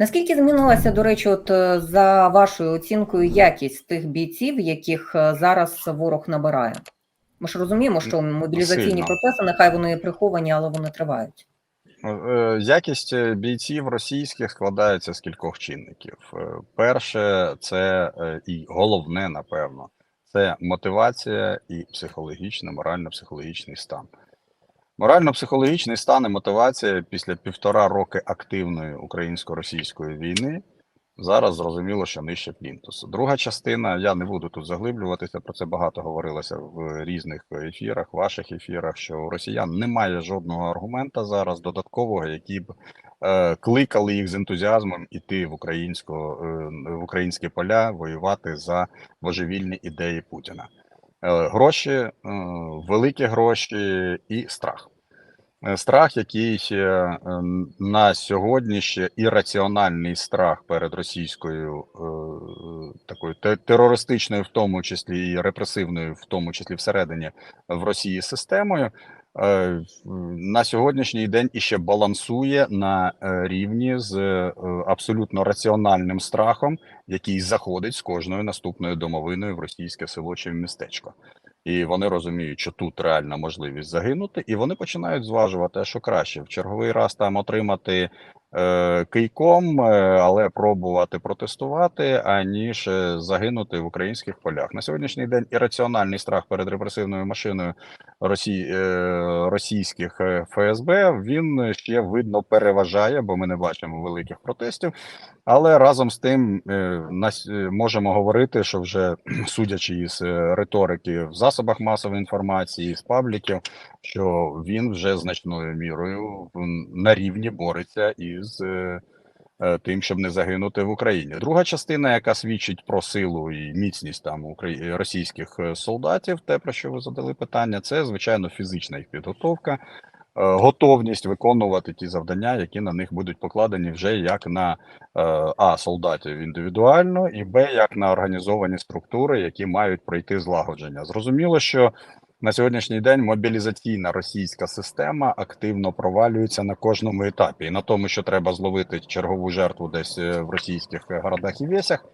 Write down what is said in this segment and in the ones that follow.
Наскільки змінилася, до речі, от е, за вашою оцінкою, якість тих бійців, яких е, зараз ворог набирає? Ми ж розуміємо, що мобілізаційні Сильно. процеси, нехай вони приховані, але вони тривають. Е, Якість бійців російських складається з кількох чинників. Перше, це і головне, напевно, це мотивація і психологічний, морально-психологічний стан. Морально-психологічний стан і мотивація після півтора роки активної українсько-російської війни зараз зрозуміло, що нижче плінтусу. Друга частина, я не буду тут заглиблюватися, про це багато говорилося в різних ефірах, ваших ефірах, що у росіян немає жодного аргумента зараз додаткового, який б е, кликали їх з ентузіазмом іти в українську, е, в українські поля воювати за божевільні ідеї Путіна. Е, Гроші, е, великі гроші і страх. Е, Страх, який на сьогодні ще ірраціональний страх перед російською такою терористичною, в тому числі і репресивною, в тому числі всередині в Росії системою, на сьогоднішній день іще балансує на е, рівні з е, абсолютно раціональним страхом, який заходить з кожною наступною домовиною в російське село чи в містечко. І вони розуміють, що тут реальна можливість загинути, і вони починають зважувати, що краще в черговий раз там отримати е, кийком, е, але пробувати протестувати, аніж е, загинути в українських полях. На сьогоднішній день ірраціональний страх перед репресивною машиною Росії, е, російських е, ФСБ він ще видно переважає, бо ми не бачимо великих протестів. Але разом з тим е, е, можемо говорити, що вже судячи із е, риторики в засобах масової інформації, з пабліків, що він вже значною мірою на рівні бореться із е, е, тим, щоб не загинути в Україні. Друга частина, яка свідчить про силу і міцність там російських е, солдатів, те про що ви задали питання, це звичайно фізична їх підготовка. Готовність виконувати ті завдання, які на них будуть покладені вже як на а солдатів індивідуально, і б як на організовані структури, які мають пройти злагодження. Зрозуміло, що на сьогоднішній день мобілізаційна російська система активно провалюється на кожному етапі, і на тому, що треба зловити чергову жертву десь е, в російських е, городах і весях,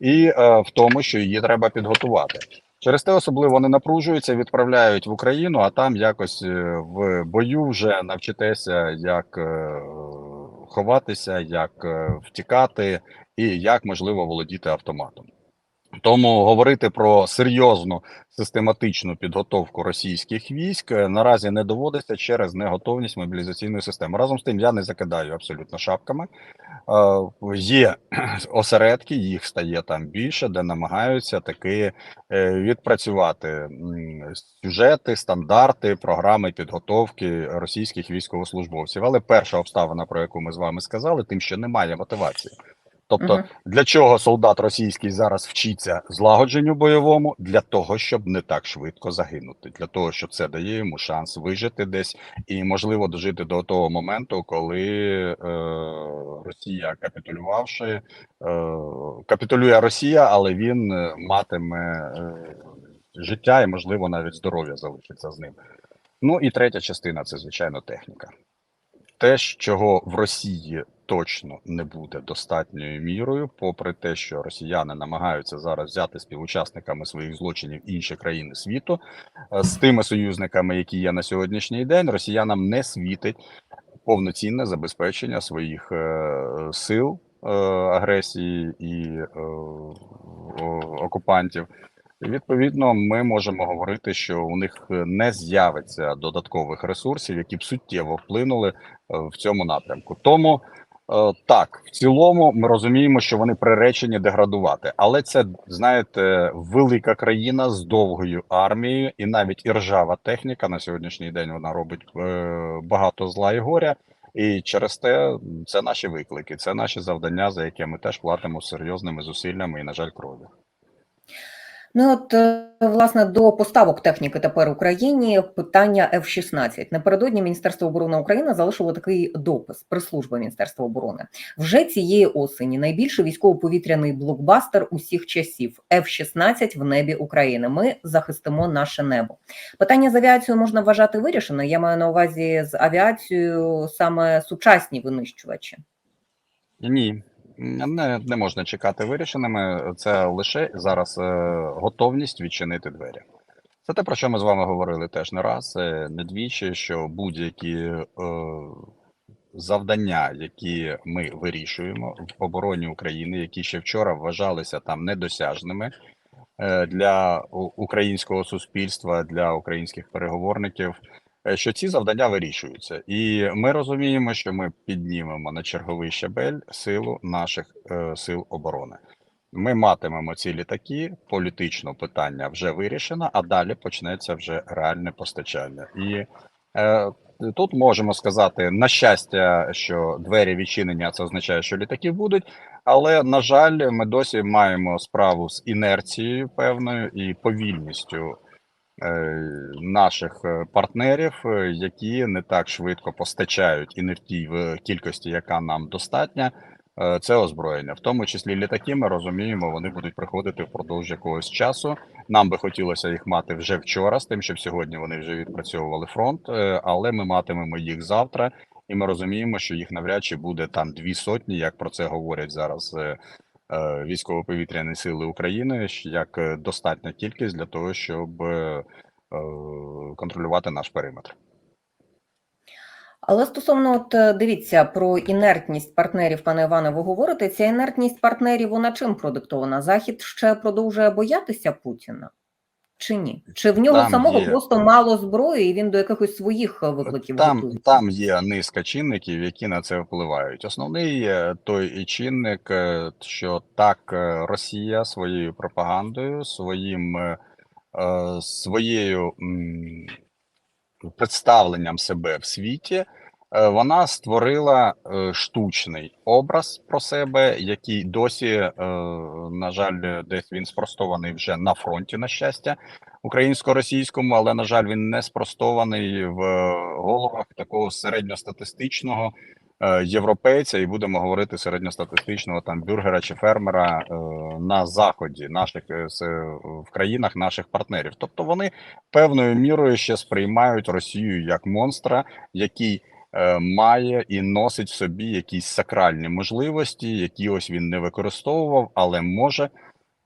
і е, в тому, що її треба підготувати. Через те особливо вони напружуються, відправляють в Україну, а там якось е, в бою вже навчитеся, як ховатися, як втікати і як можливо володіти автоматом. Тому говорити про серйозну систематичну підготовку російських військ е, наразі не доводиться через неготовність мобілізаційної системи. Разом з тим я не закидаю абсолютно шапками. Е, Є осередки, їх стає там більше, де намагаються таки е, відпрацювати сюжети, стандарти, програми підготовки російських військовослужбовців. Але перша обставина, про яку ми з вами сказали, тим, що немає мотивації. Тобто, Мгм. для чого солдат російський зараз вчиться злагодженню бойовому? Для того, щоб не так швидко загинути, для того, що це дає йому шанс вижити десь і можливо дожити до того моменту, коли е, Росія капітулювавши, е, капітулює Росія, але він е, матиме е, життя і, можливо, навіть здоров'я залишиться з ним. Ну і третя частина це звичайно техніка. Те, чого в Росії точно не буде достатньою мірою, попри те, що росіяни намагаються зараз взяти співучасниками своїх злочинів інші країни світу, е, з тими союзниками, які є на сьогоднішній день, росіянам не світить повноцінне забезпечення своїх е, сил е, агресії і окупантів. І відповідно, ми можемо говорити, що у них не з'явиться додаткових ресурсів, які б суттєво вплинули в цьому напрямку. Тому так, в цілому, ми розуміємо, що вони приречені деградувати, але це знаєте, велика країна з довгою армією, і навіть і ржава техніка на сьогоднішній день вона робить е, багато зла і горя. І через те це наші виклики, це наші завдання, за які ми теж платимо серйозними зусиллями і, на жаль, кров'ю. Ну от е, власне до поставок техніки тепер Україні питання F-16. Напередодні Міністерство оборони України залишило такий допис прес-служби Міністерства оборони. Вже цієї осені найбільший військово-повітряний блокбастер усіх часів F-16 в небі України. Ми захистимо наше небо. Питання з авіацією можна вважати вирішено. Я маю на увазі з авіацією саме сучасні винищувачі. Ні, не, не можна чекати вирішеними. Це лише зараз е, готовність відчинити двері. Це те, про що ми з вами говорили теж не раз, е, не двічі, що будь-які е, завдання, які ми вирішуємо в обороні України, які ще вчора вважалися там недосяжними для українського суспільства, для українських переговорників, що ці завдання вирішуються, і ми розуміємо, що ми піднімемо на черговий щабель силу наших е, сил оборони. Ми матимемо ці літаки, політично питання вже вирішено, а далі почнеться вже реальне постачання. І е, тут можемо сказати на щастя, що двері відчинені, а це означає, що літаки будуть. Але на жаль, ми досі маємо справу з інерцією певною і повільністю е, наших е, партнерів, е, які не так швидко постачають і не в тій кількості, яка нам достатня. е, Це озброєння, в тому числі літаки. Ми розуміємо, вони будуть приходити впродовж якогось часу. Нам би хотілося їх мати вже вчора, з тим, щоб сьогодні вони вже відпрацьовували фронт, е, але ми матимемо їх завтра, і ми розуміємо, що їх навряд чи буде там дві сотні, як про це говорять зараз е, е, військово-повітряні сили України, як е, достатня кількість для того, щоб е, е, контролювати наш периметр. Але стосовно, от е, дивіться, про інертність партнерів, пане Іване, ви говорите. Ця інертність партнерів вона чим продиктована? Захід ще продовжує боятися Путіна? Чи ні? Чи в нього Там самого є- просто мало зброї, і він до якихось своїх е, викликів Там, там є низка чинників, які на це впливають. Основний е, той і чинник, е, що так е, Росія своєю пропагандою, своїм е, е, своєю представленням себе в світі, е, вона створила е, штучний образ про себе, який досі, е, на жаль, десь він спростований вже на фронті, на щастя, українсько-російському, але на жаль, він не спростований в головах такого середньостатистичного е, європейця, і будемо говорити середньостатистичного там бюргера чи фермера е, на заході наших е, в країнах наших партнерів. Тобто вони певною мірою ще сприймають Росію як монстра, який е, має і носить в собі якісь сакральні можливості, які ось він не використовував, але може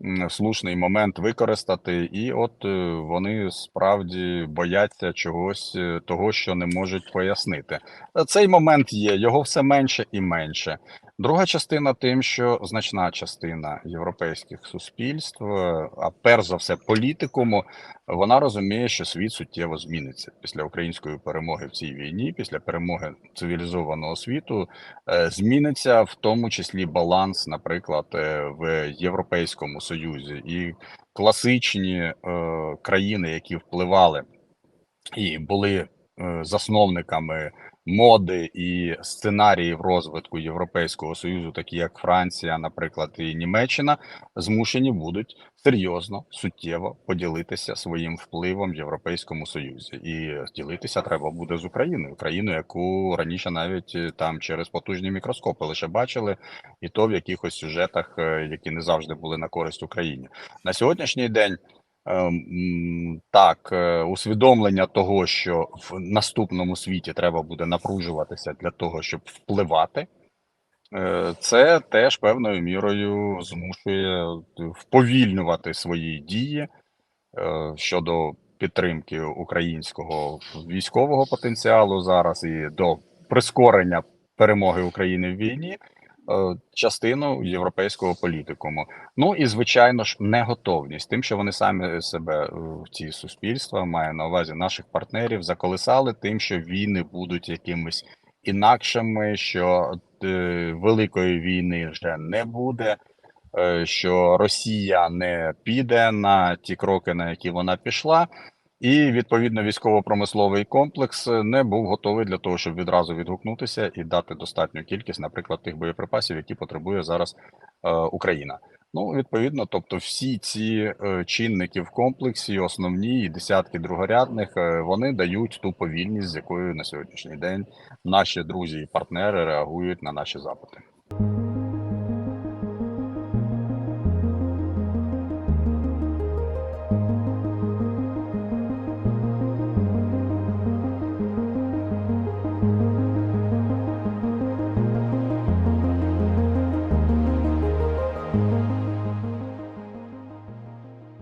в слушний момент використати, і от е, вони справді бояться чогось е, того, що не можуть пояснити. Е, Цей момент є, його все менше і менше. Друга частина тим, що значна частина європейських суспільств, а перш за все політикуму, вона розуміє, що світ суттєво зміниться після української перемоги в цій війні, після перемоги цивілізованого світу, е, зміниться в тому числі баланс, наприклад, е, в Європейському Союзі. І класичні е, країни, які впливали і були е, засновниками моди і сценаріїв розвитку Європейського Союзу, такі як Франція, наприклад, і Німеччина, змушені будуть серйозно суттєво поділитися своїм впливом в Європейському Союзі, і ділитися треба буде з Україною, країною, яку раніше навіть е, там через потужні мікроскопи лише бачили, і то в якихось сюжетах, е, які не завжди були на користь Україні на сьогоднішній день. Ем, Так, е, усвідомлення того, що в наступному світі треба буде напружуватися для того, щоб впливати, е, це теж певною мірою змушує вповільнювати свої дії е, щодо підтримки українського військового потенціалу зараз і до прискорення перемоги України в війні. Е, Частину європейського політикуму. Ну і звичайно ж неготовність тим, що вони самі себе е, в ці суспільства маю на увазі наших партнерів заколисали тим, що війни будуть якимись інакшими, що е, великої війни вже не буде, що Росія не піде на ті кроки, на які вона пішла. І відповідно військово-промисловий комплекс е, не був готовий для того, щоб відразу відгукнутися і дати достатню кількість, наприклад, тих боєприпасів, які потребує зараз е, Україна. Ну, відповідно, тобто, всі ці е, чинники в комплексі, основні і десятки другорядних, е, вони дають ту повільність, з якою на сьогоднішній день наші друзі і партнери реагують на наші запити.